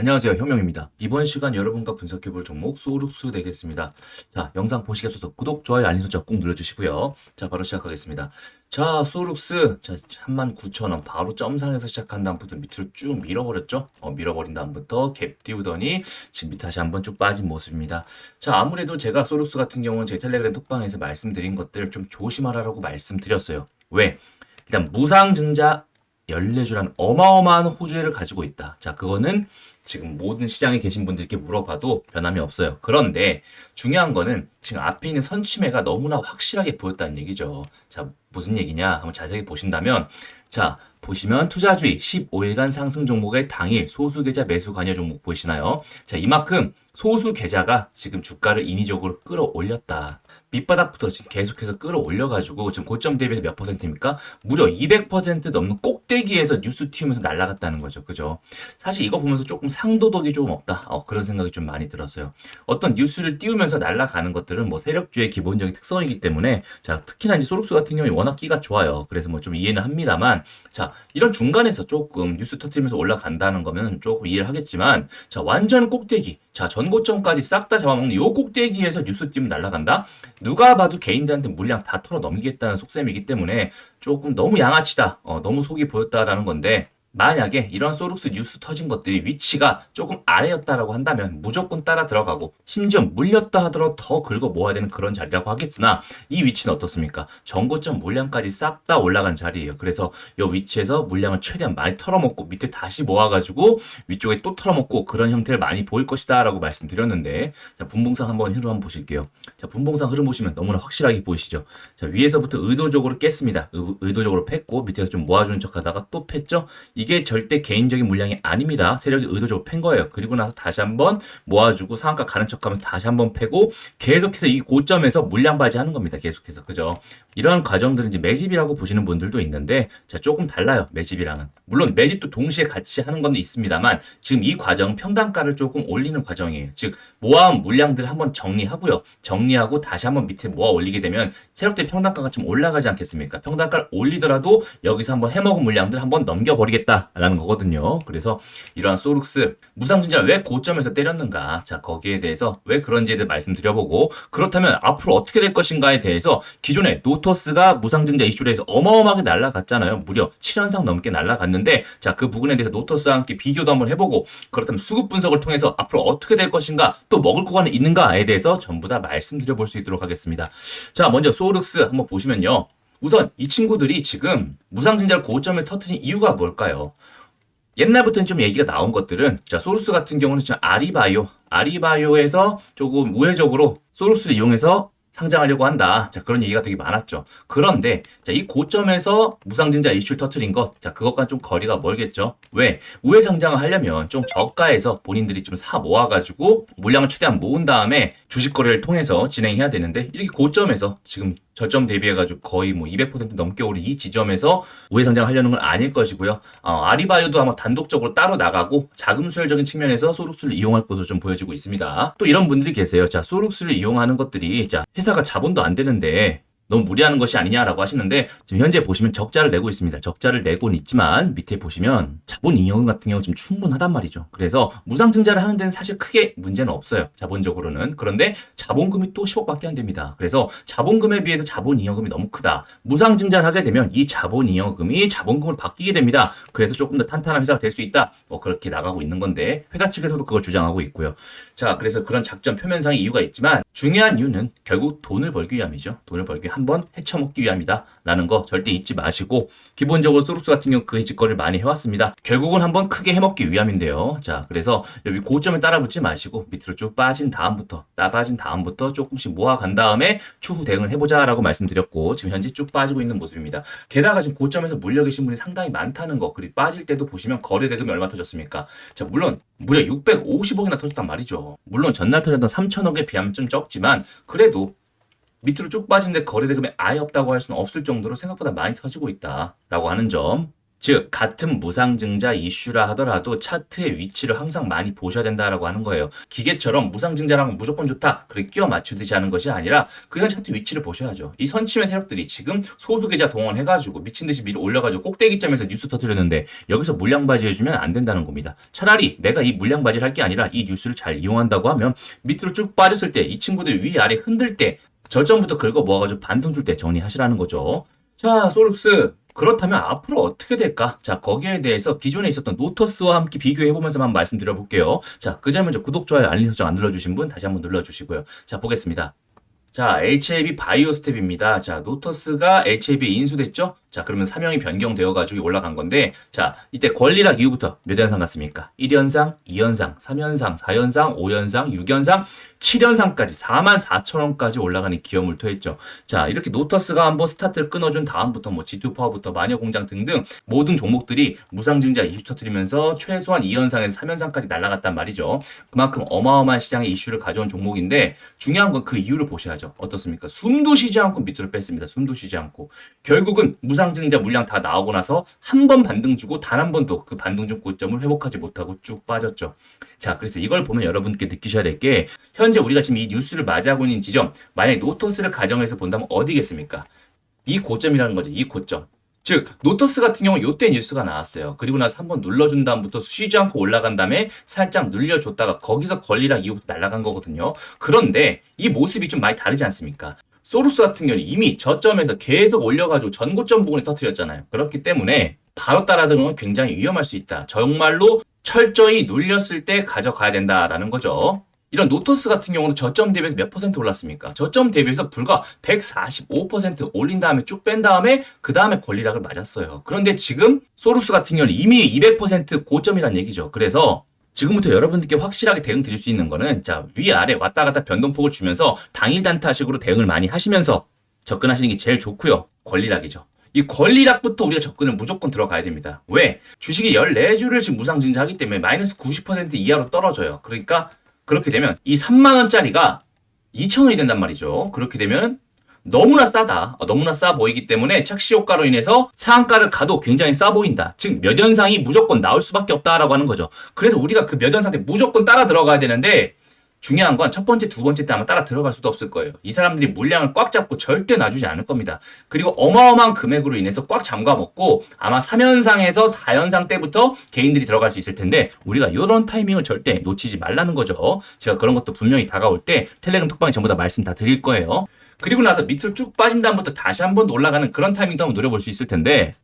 안녕하세요. 현명입니다. 이번 시간 여러분과 분석해볼 종목 소룩스 되겠습니다. 자, 영상 보시기 앞서서 구독, 좋아요, 알림 설정 꼭 눌러주시고요. 자, 바로 시작하겠습니다. 자, 소룩스. 자, 39,000원. 바로 점상에서 시작한 다음부터 밑으로 쭉 밀어버렸죠? 어, 밀어버린 다음부터 갭 띄우더니 지금 밑에 다시 한번 쭉 빠진 모습입니다. 자, 아무래도 제가 소룩스 같은 경우는 제 텔레그램 톡방에서 말씀드린 것들 좀 조심하라고 말씀드렸어요. 왜? 일단 무상증자 14주라는 어마어마한 호주를 가지고 있다. 자, 그거는 지금 모든 시장에 계신 분들께 물어봐도 변함이 없어요. 그런데 중요한 거는 지금 앞에 있는 선취매가 너무나 확실하게 보였다는 얘기죠. 자, 무슨 얘기냐? 한번 자세히 보신다면, 자, 보시면 투자주의 15일간 상승 종목의 당일 소수 계좌 매수 관여 종목 보이시나요? 자, 이만큼 소수 계좌가 지금 주가를 인위적으로 끌어올렸다. 밑바닥부터 지금 계속해서 끌어올려가지고 지금 고점 대비해서 몇 퍼센트입니까? 무려 200% 넘는 꼭대기에서 뉴스 튀우면서 날아갔다는 거죠. 그죠? 사실 이거 보면서 조금 상도덕이 조금 없다. 어, 그런 생각이 좀 많이 들었어요. 어떤 뉴스를 띄우면서 날아가는 것들은 뭐 세력주의 기본적인 특성이기 때문에 자, 특히나 이제 소록스 같은 경우에 워낙 끼가 좋아요. 그래서 뭐 좀 이해는 합니다만 자, 이런 중간에서 조금 뉴스 터트리면서 올라간다는 거면 조금 이해를 하겠지만 자, 완전 꼭대기 자, 전고점까지 싹 다 잡아먹는 요 꼭대기에서 뉴스 띄면 날아간다? 누가 봐도 개인들한테 물량 다 털어 넘기겠다는 속셈이기 때문에 조금 너무 양아치다. 어, 너무 속이 보였다라는 건데 만약에 이런 소룩스 뉴스 터진 것들이 위치가 조금 아래였다라고 한다면 무조건 따라 들어가고 심지어 물렸다 하더라도 더 긁어 모아야 되는 그런 자리라고 하겠으나 이 위치는 어떻습니까? 전고점 물량까지 싹 다 올라간 자리예요. 그래서 이 위치에서 물량을 최대한 많이 털어먹고 밑에 다시 모아가지고 위쪽에 또 털어먹고 그런 형태를 많이 보일 것이다 라고 말씀드렸는데 자 분봉상 한번 흐름 한번 보실게요. 자 분봉상 흐름 보시면 너무나 확실하게 보이시죠? 자 위에서부터 의도적으로 깼습니다. 의, 의도적으로 팼고 밑에서 좀 모아주는 척하다가 또 팼죠? 이게 절대 개인적인 물량이 아닙니다. 세력이 의도적으로 팬 거예요. 그리고 나서 다시 한번 모아주고 상한가 가는 척하면 다시 한번 패고 계속해서 이 고점에서 물량 발지하는 겁니다. 계속해서 그죠? 이러한 과정들은 이제 매집이라고 보시는 분들도 있는데 자 조금 달라요. 매집이랑은 물론 매집도 동시에 같이 하는 건 있습니다만 지금 이 과정 평단가를 조금 올리는 과정이에요. 즉 모아온 물량들을 한번 정리하고요. 정리하고 다시 한번 밑에 모아 올리게 되면 세력대 평단가가 좀 올라가지 않겠습니까? 평단가를 올리더라도 여기서 한번 해먹은 물량들 한번 넘겨버리겠다라는 거거든요. 그래서 이러한 소룩스 무상증자 왜 고점에서 때렸는가? 자 거기에 대해서 왜 그런지에 대해 말씀드려보고 그렇다면 앞으로 어떻게 될 것인가에 대해서 기존에 노 터스가 무상증자 이슈로 해서 어마어마하게 날라갔잖아요. 무려 7연상 넘게 날라갔는데 자 그 부분에 대해서 노터스와 함께 비교도 한번 해보고 그렇다면 수급 분석을 통해서 앞으로 어떻게 될 것인가 또 먹을 구간은 있는가에 대해서 전부 다 말씀드려 볼 수 있도록 하겠습니다. 자 먼저 소룩스 한번 보시면요. 우선 이 친구들이 지금 무상증자를 고점에 터트린 이유가 뭘까요? 옛날부터는 좀 얘기가 나온 것들은 자 소루스 같은 경우는 지금 아리바이오 아리바이오에서 조금 우회적으로 소루스를 이용해서 상장하려고 한다. 자, 그런 얘기가 되게 많았죠. 그런데, 자, 이 고점에서 무상증자 이슈를 터트린 것, 자, 그것과 좀 거리가 멀겠죠. 왜? 우회 상장을 하려면 좀 저가에서 본인들이 좀 사 모아가지고 물량을 최대한 모은 다음에 주식 거래를 통해서 진행해야 되는데, 이렇게 고점에서 지금 저점 대비해가지고 거의 뭐 200% 넘게 오른 이 지점에서 우회 상장을 하려는 건 아닐 것이고요. 어, 아리바이오도 아마 단독적으로 따로 나가고 자금 수혈적인 측면에서 소룩스를 이용할 것으로 좀 보여지고 있습니다. 또 이런 분들이 계세요. 자, 소룩스를 이용하는 것들이 자, 회사가 자본도 안 되는데 너무 무리하는 것이 아니냐라고 하시는데 지금 현재 보시면 적자를 내고 있습니다. 적자를 내고는 있지만 밑에 보시면 자본 잉여금 같은 경우 좀 충분하단 말이죠. 그래서 무상증자를 하는 데는 사실 크게 문제는 없어요. 자본적으로는. 그런데 자본금이 또 10억밖에 안 됩니다. 그래서 자본금에 비해서 자본 잉여금이 너무 크다. 무상증자를 하게 되면 이 자본 잉여금이 자본금으로 바뀌게 됩니다. 그래서 조금 더 탄탄한 회사가 될 수 있다. 뭐 그렇게 나가고 있는 건데 회사 측에서도 그걸 주장하고 있고요. 자, 그래서 그런 작전 표면상의 이유가 있지만 중요한 이유는 결국 돈을 벌기 위함이죠. 돈을 벌기 위해 한번 헤쳐먹기 위함이다. 라는 거 절대 잊지 마시고 기본적으로 소룩스 같은 경우 그 짓거리를 많이 해왔습니다. 결국은 한번 크게 해먹기 위함인데요. 자, 그래서 여기 고점에 따라 붙지 마시고 밑으로 쭉 빠진 다음부터 따 빠진 다음부터 조금씩 모아간 다음에 추후 대응을 해보자 라고 말씀드렸고 지금 현재 쭉 빠지고 있는 모습입니다. 게다가 지금 고점에서 물려 계신 분이 상당히 많다는 거 그리고 빠질 때도 보시면 거래 대금이 얼마 터졌습니까? 자, 물론 무려 650억이나 터졌단 말이죠. 물론 전날 터졌던 3천억에 비하면 좀 적지만 그래도 밑으로 쭉 빠진데 거래 대금이 아예 없다고 할 수는 없을 정도로 생각보다 많이 터지고 있다라고 하는 점 즉 같은 무상증자 이슈라 하더라도 차트의 위치를 항상 많이 보셔야 된다라고 하는 거예요. 기계처럼 무상증자랑 무조건 좋다 그렇게 끼워 맞추듯이 하는 것이 아니라 그냥 차트 위치를 보셔야죠. 이 선침의 세력들이 지금 소수 계좌 동원해가지고 미친 듯이 밀어 올려가지고 꼭대기점에서 뉴스 터뜨렸는데 여기서 물량바지 해주면 안 된다는 겁니다. 차라리 내가 이 물량바지를 할 게 아니라 이 뉴스를 잘 이용한다고 하면 밑으로 쭉 빠졌을 때 이 친구들 위아래 흔들 때 저점부터 긁어 모아가지고 반등 줄 때 정리하시라는 거죠. 자, 소룩스. 그렇다면 앞으로 어떻게 될까? 자, 거기에 대해서 기존에 있었던 노터스와 함께 비교해보면서 한번 말씀드려 볼게요. 자, 그 전에 먼저 구독, 좋아요, 알림 설정 안 눌러주신 분 다시 한번 눌러주시고요. 자, 보겠습니다. 자, HAB 바이오 스텝입니다. 자, 노터스가 HAB 인수됐죠? 자, 그러면 사명이 변경되어 가지고 올라간 건데, 자, 이때 권리락 이후부터 몇 연상 같습니까? 1연상, 2연상, 3연상, 4연상, 5연상, 6연상, 7연상까지 4만 4천 원까지 올라가는 기여물도 했죠. 자, 이렇게 노터스가 한번 스타트를 끊어준 다음부터 뭐 G2 파워부터 마녀공장 등등 모든 종목들이 무상증자 이슈 터뜨리면서 최소한 2연상에서 3연상까지 날아갔단 말이죠. 그만큼 어마어마한 시장의 이슈를 가져온 종목인데 중요한 건 그 이유를 보셔야죠. 어떻습니까? 숨도 쉬지 않고 밑으로 뺐습니다. 숨도 쉬지 않고. 결국은 무상 증자 물량 다 나오고 나서 한 번 반등 주고 단 한 번도 그 반등 중 고점을 회복하지 못하고 쭉 빠졌죠. 자, 그래서 이걸 보면 여러분께 느끼셔야 될 게 현재 우리가 지금 이 뉴스를 맞이하고 있는 지점, 만약에 노터스를 가정해서 본다면 어디겠습니까? 이 고점이라는 거죠. 이 고점. 즉 노터스 같은 경우 요때 뉴스가 나왔어요. 그리고 나서 한번 눌러준 다음부터 쉬지 않고 올라간 다음에 살짝 눌려줬다가 거기서 권리락 이후부터 날아간 거거든요. 그런데 이 모습이 좀 많이 다르지 않습니까? 소루스 같은 경우는 이미 저점에서 계속 올려가지고 전고점 부분에 터뜨렸잖아요. 그렇기 때문에 바로 따라드는 건 굉장히 위험할 수 있다. 정말로 철저히 눌렸을 때 가져가야 된다라는 거죠. 이런 노터스 같은 경우는 저점 대비해서 몇 퍼센트 올랐습니까? 저점 대비해서 불과 145% 올린 다음에 쭉 뺀 다음에 그 다음에 권리락을 맞았어요. 그런데 지금 소루스 같은 경우는 이미 200% 고점이란 얘기죠. 그래서 지금부터 여러분들께 확실하게 대응 드릴 수 있는 거는 자 위아래 왔다 갔다 변동폭을 주면서 당일 단타식으로 대응을 많이 하시면서 접근하시는 게 제일 좋고요. 권리락이죠. 이 권리락부터 우리가 접근을 무조건 들어가야 됩니다. 왜? 주식이 14주를 지금 무상증자하기 때문에 마이너스 90% 이하로 떨어져요. 그러니까 그렇게 되면 이 3만 원짜리가 2천 원이 된단 말이죠. 그렇게 되면 너무나 싸다. 어, 너무나 싸 보이기 때문에 착시 효과로 인해서 상한가를 가도 굉장히 싸 보인다. 즉 몇 연상이 무조건 나올 수밖에 없다라고 하는 거죠. 그래서 우리가 그 몇 연상에 무조건 따라 들어가야 되는데 중요한 건 첫 번째, 두 번째 때 아마 따라 들어갈 수도 없을 거예요. 이 사람들이 물량을 꽉 잡고 절대 놔주지 않을 겁니다. 그리고 어마어마한 금액으로 인해서 꽉 잠가 먹고 아마 3연상에서 4연상 때부터 개인들이 들어갈 수 있을 텐데 우리가 이런 타이밍을 절대 놓치지 말라는 거죠. 제가 그런 것도 분명히 다가올 때 텔레그램 톡방에 전부 다 말씀 다 드릴 거예요. 그리고 나서 밑으로 쭉 빠진 다음부터 다시 한번 올라가는 그런 타이밍도 한번 노려볼 수 있을 텐데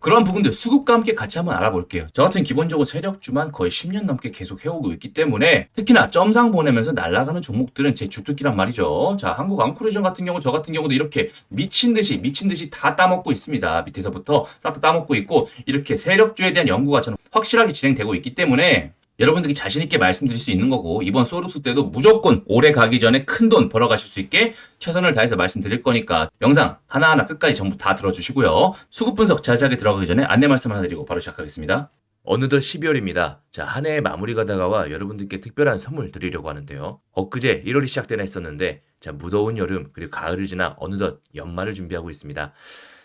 그런 부분들 수급과 함께 같이 한번 알아볼게요. 저 같은 기본적으로 세력주만 거의 10년 넘게 계속 해오고 있기 때문에 특히나 점상 보내면서 날아가는 종목들은 제 주특기란 말이죠. 자, 한국 앙코리전 같은 경우 저 같은 경우도 이렇게 미친 듯이 미친 듯이 다 따먹고 있습니다. 밑에서부터 싹 다 따먹고 있고 이렇게 세력주에 대한 연구가 저는 확실하게 진행되고 있기 때문에 여러분들이 자신있게 말씀드릴 수 있는 거고, 이번 소르스 때도 무조건 오래 가기 전에 큰 돈 벌어 가실 수 있게 최선을 다해서 말씀드릴 거니까, 영상 하나하나 끝까지 전부 다 들어주시고요. 수급 분석 자세하게 들어가기 전에 안내 말씀 하나 드리고 바로 시작하겠습니다. 어느덧 12월입니다. 자, 한 해의 마무리가 다가와 여러분들께 특별한 선물 드리려고 하는데요. 엊그제 1월이 시작되나 했었는데, 자, 무더운 여름, 그리고 가을을 지나 어느덧 연말을 준비하고 있습니다.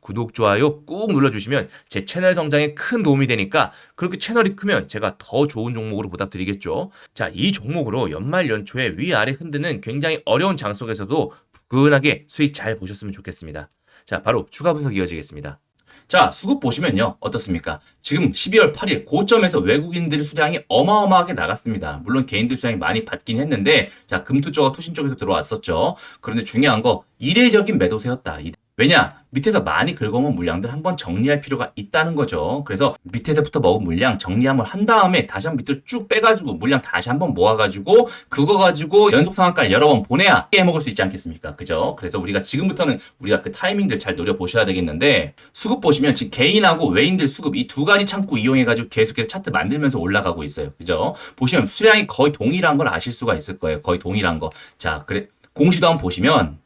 구독, 좋아요 꾹 눌러주시면 제 채널 성장에 큰 도움이 되니까 그렇게 채널이 크면 제가 더 좋은 종목으로 보답드리겠죠. 자, 이 종목으로 연말 연초에 위아래 흔드는 굉장히 어려운 장 속에서도 부근하게 수익 잘 보셨으면 좋겠습니다. 자, 바로 추가 분석 이어지겠습니다. 자, 수급 보시면요. 어떻습니까? 지금 12월 8일 고점에서 외국인들 수량이 어마어마하게 나갔습니다. 물론 개인들 수량이 많이 받긴 했는데, 자, 금투 쪽과 투신 쪽에서 들어왔었죠. 그런데 중요한 거, 이례적인 매도세였다. 이- 왜냐? 밑에서 많이 긁어먹은 물량들 한번 정리할 필요가 있다는 거죠. 그래서 밑에서부터 먹은 물량 정리 한번 한 다음에 다시 한번 밑으로 쭉 빼가지고 물량 다시 한번 모아가지고 그거 가지고 연속 상한가를 여러 번 보내야 해먹을 수 있지 않겠습니까? 그죠? 그래서 우리가 지금부터는 우리가 그 타이밍들 잘 노려보셔야 되겠는데 수급 보시면 지금 개인하고 외인들 수급 이 두 가지 창구 이용해가지고 계속해서 차트 만들면서 올라가고 있어요. 그죠? 보시면 수량이 거의 동일한 걸 아실 수가 있을 거예요. 거의 동일한 거. 자, 그래. 공시도 한번 보시면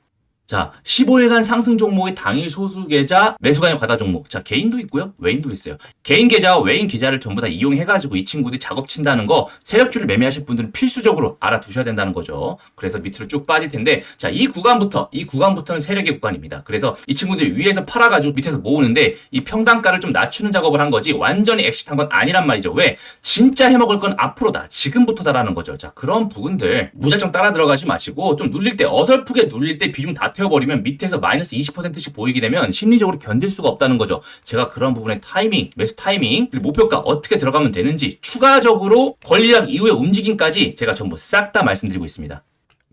자, 15일간 상승 종목의 당일 소수 계좌, 매수가격 과다 종목. 자, 개인도 있고요. 외인도 있어요. 개인 계좌와 외인 계좌를 전부 다 이용해 가지고 이 친구들이 작업 친다는 거 세력주를 매매하실 분들은 필수적으로 알아두셔야 된다는 거죠. 그래서 밑으로 쭉 빠질 텐데, 자, 이 구간부터, 이 구간부터는 세력의 구간입니다. 그래서 이 친구들이 위에서 팔아 가지고 밑에서 모으는데 이 평단가를 좀 낮추는 작업을 한 거지 완전히 엑시트한 건 아니란 말이죠. 왜? 진짜 해 먹을 건 앞으로다. 지금부터다라는 거죠. 자, 그런 부분들 무작정 따라 들어가지 마시고 좀 눌릴 때 어설프게 눌릴 때 비중 다 태워버리면 밑에서 마이너스 20%씩 보이게 되면 심리적으로 견딜 수가 없다는 거죠. 제가 그런 부분의 타이밍, 매수 타이밍, 목표가 어떻게 들어가면 되는지 추가적으로 권리락 이후의 움직임까지 제가 전부 싹 다 말씀드리고 있습니다.